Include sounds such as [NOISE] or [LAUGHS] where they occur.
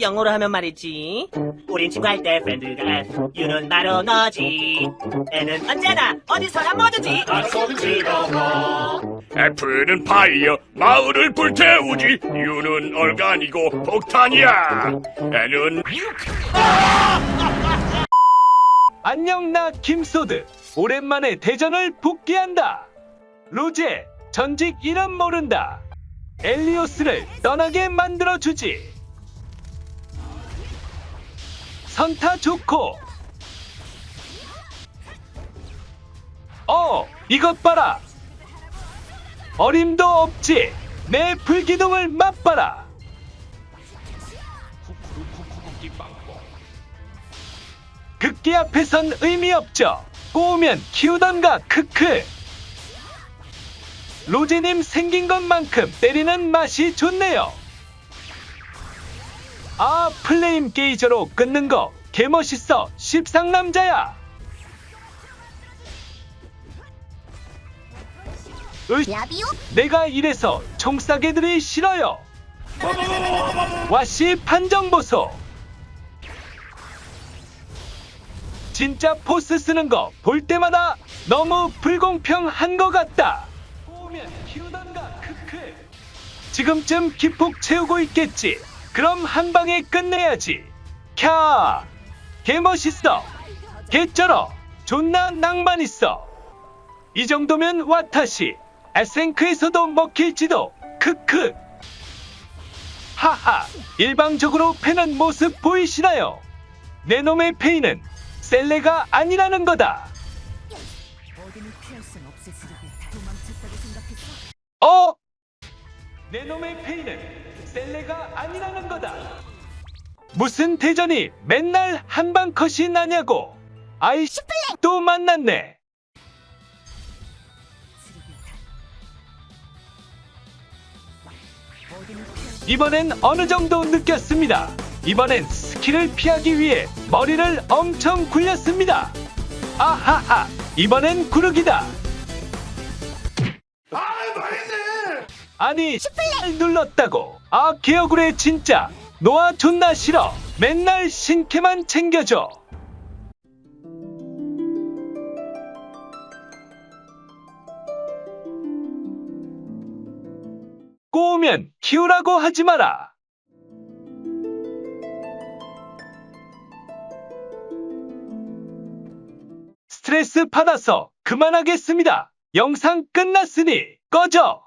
영어로 하면 말이지. 우린 친구할 때 프렌드가 F, U는 바로 너지. N은 언제나 어디서나 뭐든지 어디서든 즐거워. F는 파이어 마을을 불태우지 U는 얼간이고 폭탄이야 N은 [LAUGHS] 안녕 나 김소드 오랜만에 대전을 복귀한다 로제 전직 이름 모른다 엘리오스를 떠나게 만들어주지 선타 좋고 어 이것 봐라 어림도 없지 내 불기둥을 맛봐라 극기 앞에선 의미 없죠. 꼬우면 키우던가 크크. 로제님 생긴 것만큼 때리는 맛이 좋네요. 아 플레임 게이저로 끊는 거 개멋있어 십상남자야. 으이? 내가 이래서 총싸개들이 싫어요. 와씨 판정 보소. 진짜 포스 쓰는 거 볼 때마다 너무 불공평한 것 같다. 지금쯤 기폭 채우고 있겠지. 그럼 한 방에 끝내야지. 캬. 개 멋있어. 개 쩔어. 존나 낭만 있어. 이 정도면 와타시. 에센크에서도 먹힐지도. 크크. 하하. 일방적으로 패는 모습 보이시나요? 내 놈의 페이는 셀레가 아니라는 거다. 내 놈의 페이는 셀레가 아니라는 거다. 무슨 대전이 맨날 한방 컷이 나냐고. 아이 또 만났네. 이번엔 어느 정도 느꼈습니다. 이번엔 스킬을 피하기 위해 머리를 엄청 굴렸습니다. 아하하, 이번엔 구르기다. 아니, 슈플레 눌렀다고. 아, 개어구레 진짜. 노아 존나 싫어. 맨날 신캐만 챙겨줘. 꼬우면 키우라고 하지 마라. 스트레스 받아서 그만하겠습니다. 영상 끝났으니 꺼져.